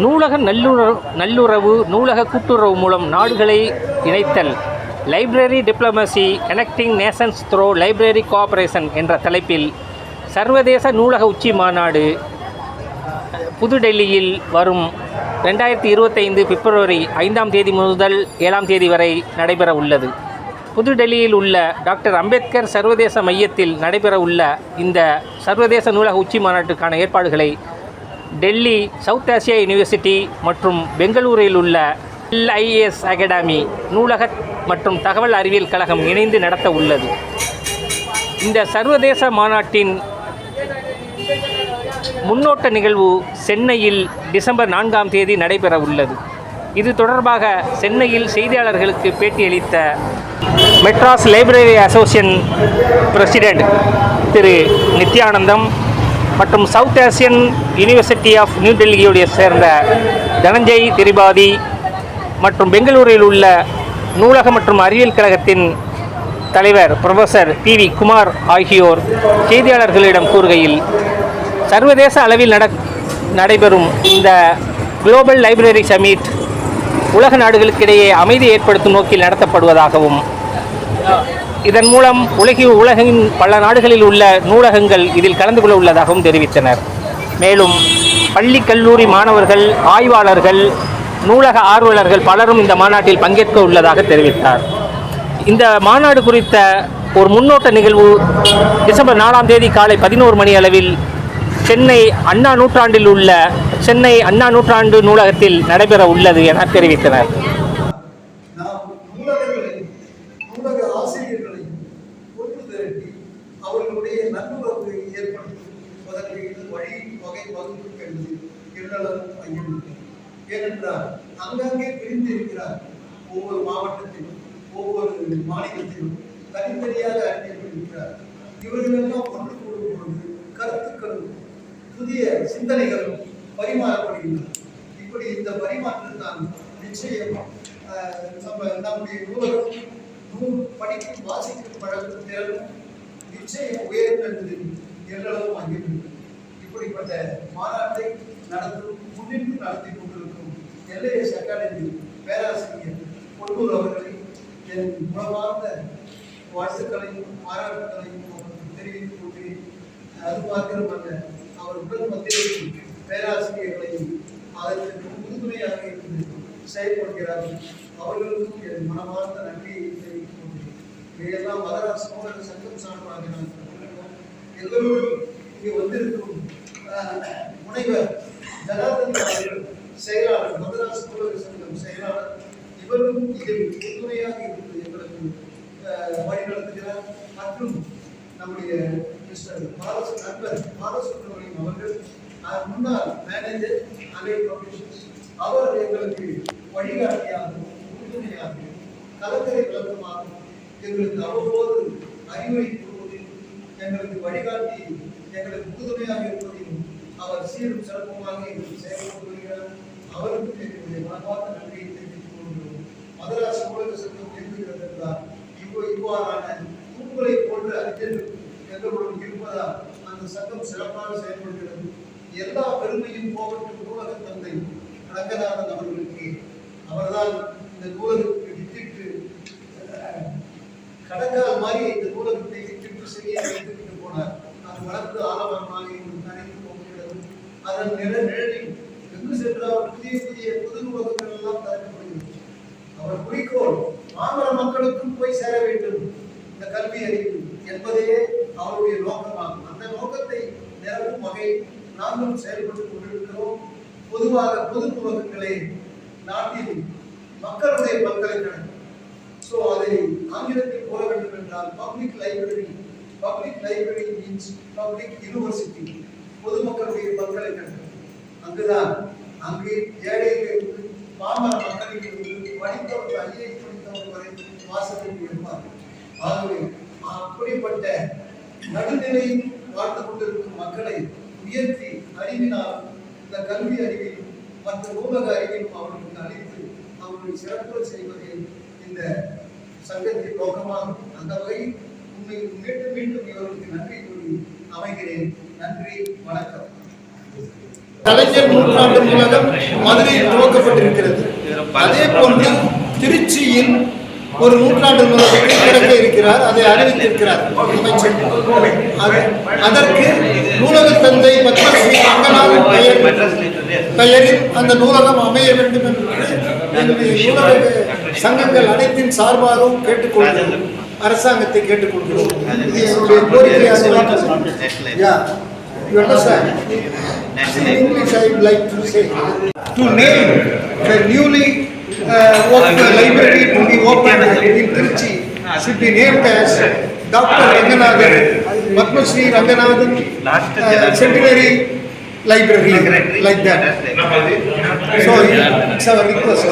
நூலக நல்லுறவு நல்லுறவு நூலக கூட்டுறவு மூலம் நாடுகளை இணைத்தல். Library diplomacy connecting nations through library cooperation என்ற தலைப்பில் சர்வதேச நூலக உச்சி மாநாடு புதுடெல்லியில் வரும் ரெண்டாயிரத்தி இருபத்தைந்து பிப்ரவரி ஐந்தாம் தேதி முதல் ஏழாம் தேதி வரை நடைபெற உள்ளது புதுடெல்லியில் உள்ள டாக்டர் அம்பேத்கர் சர்வதேச மையத்தில் நடைபெற உள்ள இந்த சர்வதேச நூலக உச்சி மாநாட்டுக்கான ஏற்பாடுகளை டெல்லி சவுத் ஆசியா யுனிவர்சிட்டி மற்றும் பெங்களூரில் உள்ள எல்ஐஎஸ் அகாடமி நூலக மற்றும் தகவல் அறிவியல் கழகம் இணைந்து நடத்த உள்ளது. இந்த சர்வதேச மாநாட்டின் முன்னோட்ட நிகழ்வு சென்னையில் டிசம்பர் நான்காம் தேதி நடைபெற உள்ளது. இது தொடர்பாக சென்னையில் செய்தியாளர்களுக்கு பேட்டியளித்த Madras library association president Thiru Nithyanandam மற்றும் south Asian university of New டெல்லியுடைய சேர்ந்த தனஞ்சய் திரிபாதி மற்றும் பெங்களூரில் உள்ள நூலக மற்றும் அறிவியல் கழகத்தின் தலைவர் ப்ரொஃபஸர் பி வி குமார் ஆகியோர் செய்தியாளர்களிடம் கூறுகையில் சர்வதேச அளவில் நட நடைபெறும் இந்த குளோபல் லைப்ரரி சமிட் உலக நாடுகளுக்கிடையே அமைதி ஏற்படுத்தும் நோக்கில் நடத்தப்படுவதாகவும் இதன் மூலம் உலகி உலகின் பல நாடுகளில் உள்ள நூலகங்கள் இதில் கலந்து கொள்ள உள்ளதாகவும் தெரிவித்தனர். மேலும் பள்ளி கல்லூரி மாணவர்கள் ஆய்வாளர்கள் நூலக ஆர்வலர்கள் பலரும் இந்த மாநாட்டில் பங்கேற்க உள்ளதாக தெரிவித்தார். இந்த மாநாடு குறித்த ஒரு முன்னோட்ட நிகழ்வு டிசம்பர் நாலாம் தேதி காலை பதினோரு மணி அளவில் சென்னை அண்ணா நூற்றாண்டில் உள்ள சென்னை அண்ணா நூற்றாண்டு நூலகத்தில் நடைபெற உள்ளது என தெரிவித்தனர் நாம் நூலகங்களையும் நூலக ஆசிரியர்களையும் ஒன்று திரட்டி அவர்களுடைய நல்லுறவை ஏற்படுத்துவதற்கு இது வழி வகை வகுப்பு என்பது எல்லளவும் ஐயமில்லை ஏனென்றால் அங்கங்கே பிரிந்து இருக்கிறார் ஒவ்வொரு மாவட்டத்திலும் ஒவ்வொரு மாநிலத்திலும் தனித்தனியாக அறிஞர்கள் இருக்கிறார் இவர்களெல்லாம் ஒன்று கூடும் பொழுது கருத்துக்களும் புதிய சிந்தனைகளும் பரிமாறப்படுகின்றன. இப்படி இந்த பரிமாற்றத்தான் நிச்சயம் நம்ம நம்முடைய நூலகம் நூல் படிக்கும் வாசிக்கும் பழக்கம் திறனும் நிச்சயம் உயரும் என்பது எல்லளவும் அங்கிருக்கிறது இப்படிப்பட்ட மாநாட்டை நடத்தும் முன்னின்று நடத்தி கொண்டு எல்ஐஎஸ் அகாடமி பேராசிரியர் பொன்னூர் அவர்களை என் உணவார்ந்த வாழ்த்துக்களையும் பாராட்டுகளையும் அவருக்கு தெரிவித்துக் கொண்டு அது மாத்திரமல்ல அவர் உடன் வந்திருக்கும் பேராசிரியர்களையும் அதற்கு உறுதுணையாக இருந்து செயல்படுகிறார்கள் அவர்களுக்கும் என் மனமார்ந்த நன்றியை தெரிவித்துக் கொண்டேன் இதையெல்லாம் மதராஸ் சோழர் சங்கம் சார்பாக நான் எல்லோரும் இங்கே வந்திருக்கும் முனைவர் ஜனார்தன் அவர்கள் செயலாளர் மதராஸ் நூலக சங்கம் செயலாளர் இவரும் இதில் உறுதுணையாக இருந்து எங்களுக்கு வழிநடத்துகிறார் மற்றும் நம்முடைய மிஸ்டர் பாலச நண்பர் பாலசுப்ரமணியம் அவர்கள் முன்னாள் மேனேஜர் அலை ப்ரொஃபஷன்ஸ் அவர் எங்களுக்கு வழிகாட்டியாகவும் உறுதுணையாகவும் கலக்கரை விளக்கமாகவும் எங்களுக்கு அவ்வப்போது அறிவுரை கூறுவதில் எங்களுக்கு வழிகாட்டி எங்களுக்கு உறுதுணையாக இருப்பதிலும் அவர் சீரும் சிறப்புமாக எங்களுக்கு செயல்படுகிறார் வருகிறார். அவருக்கும் எங்களுடைய மனமார்ந்த நன்றியை தெரிவித்துக் கொள்கிறோம் மதராஸ் நூலக சங்கம் இருக்கிறது என்றால் இப்போ இவ்வாறான தூண்களை போன்ற அறிஞர்கள் எங்களுடன் இருப்பதால் அந்த சங்கம் சிறப்பாக செயல்படுகிறது. எல்லா பெருமையும் போகட்டும் நூலக தந்தை ரங்கநாதன் அவர்களுக்கு. அவர்தான் இந்த நூலகத்துக்கு வித்திட்டு கடக்கால் மாதிரி இந்த நூலகத்தை வித்திட்டு செய்ய போனார். அது வளர்ந்து ஆலமரமாக இன்று நனைந்து அதன் நிழலில் எங்கு சென்றால் புதிய புதிய புதுமுகங்கள் எல்லாம் திறக்கப்படுகிறது அவர் குறிக்கோள் ஆந்திர மக்களுக்கும் போய் சேர வேண்டும். இந்த கல்வி அறிவு என்பதே அவருடைய நோக்கமாகும். அந்த நோக்கத்தை நிரப்பும் வகை நாங்களும் செயல்பட்டுக் கொண்டிருக்கிறோம். பொதுவாக பொதுமுகங்களே நாட்டில் மக்களுடைய பல்கலைக்கழகம். ஸோ அதை ஆங்கிலத்தில் கூற வேண்டும் என்றால் public library public library means public university பொதுமக்களுடைய பல்கலைக்கழகம் அங்குதான் அங்கு ஏழைகளுக்கு பாமர மக்களிலிருந்து படித்தவர்கள் ஐஏ படித்தவர்கள் வரை வாசலில் இருப்பார்கள் ஆகவே அப்படிப்பட்ட நடுநிலை வாழ்ந்து கொண்டிருக்கும் மக்களை உயர்த்தி அறிவினால் இந்த கல்வி அறிவில் மற்ற ஊடக அறிவிலும் அவர்களுக்கு அளித்து அவர்களை சிறப்பு செய்வதே இந்த சங்கத்தின் நோக்கமாகும். அந்த வகையில் உண்மை மீண்டும் மீண்டும் இவர்களுக்கு நன்றி அமைகிறேன் நன்றி வணக்கம். கலைஞர் நூற்றாண்டு நூலகம் மதுரையில் துவக்கப்பட்டிருக்கிறது. அதே போன்று திருச்சியில் ஒரு நூற்றாண்டு நூலகத்தை திறக்க இருக்கிறார் அதை அறிவித்திருக்கிறார் அமைச்சர் அதற்கு நூலக தந்தை பத்மஸ்ரீ ரங்கநாதன் பெயர் பெயரில் அந்த நூலகம் அமைய வேண்டும் என்று நூலக சங்கங்கள் அனைத்தின் சார்பாகவும் கேட்டுக்கொள்கிறோம். அரசாங்கத்தை கேட்டுக்கொள்கிறோம் இது என்னுடைய கோரிக்கையாக இருக்கிறது. Yeah, you understand? In English, I would like to say, to name the newly uh, opened library to be opened in Trichy should be named as Dr. Ranganathan, Padma Shri Ranganathan uh, Centenary Library, like that. So it's our request.